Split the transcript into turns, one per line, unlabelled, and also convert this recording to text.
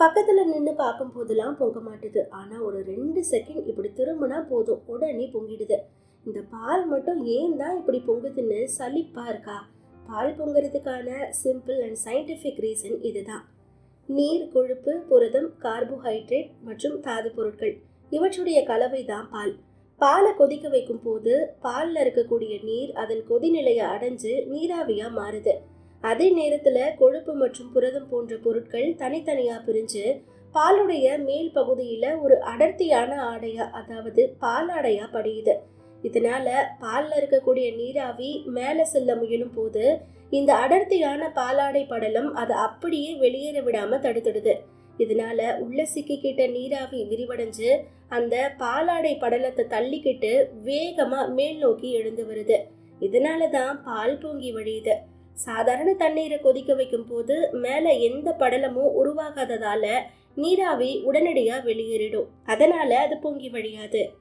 பக்கத்தில் நின்று பார்க்கும் போதெல்லாம் பொங்க மாட்டுது. ஆனால் ஒரு ரெண்டு செகண்ட் இப்படி திரும்பினா போதும். உடனே பொங்கிடுது. இந்த பால் மட்டும் ஏன் தான் இப்படி பொங்குதுன்னு சலிப்பா இருக்கா? பால் பொங்குறதுக்கான சிம்பிள் அண்ட் சயின்டிஃபிக் ரீசன் இதுதான். நீர் கொழுப்பு புரதம் கார்போஹைட்ரேட் மற்றும் தாது பொருட்கள். இவற்றுடைய கலவை தான் பால். பாலை கொதிக்க வைக்கும் போது பாலில் இருக்கக்கூடிய நீர் அதன் கொதிநிலையை அடைஞ்சு நீராவியாக மாறுது. அதே நேரத்தில் கொழுப்பு மற்றும் புரதம் போன்ற பொருட்கள் தனித்தனியாக பிரிஞ்சு பாலுடைய மேல் பகுதியில் ஒரு அடர்த்தியான ஆடையா அதாவது பாலாடையா படியுது. இதனால பாலில் இருக்கக்கூடிய நீராவி மேலே செல்ல முயலும் போது இந்த அடர்த்தியான பாலாடை படலம் அதை அப்படியே வெளியேற விடாம தடுத்துடுது. இதனால உள்ள சிக்கிக்கிட்ட நீராவி விரிவடைஞ்சு அந்த பாலாடை படலத்தை தள்ளிக்கிட்டு வேகமா மேல் நோக்கி எழுந்து வருது. இதனால தான் பால் பொங்கி வழியுது. சாதாரண தண்ணீரை கொதிக்க வைக்கும் போது மேலே எந்த படலமும் உருவாகாததால நீராவி உடனடியாக வெளியேறிடும். அதனால அது பொங்கி வழியாது.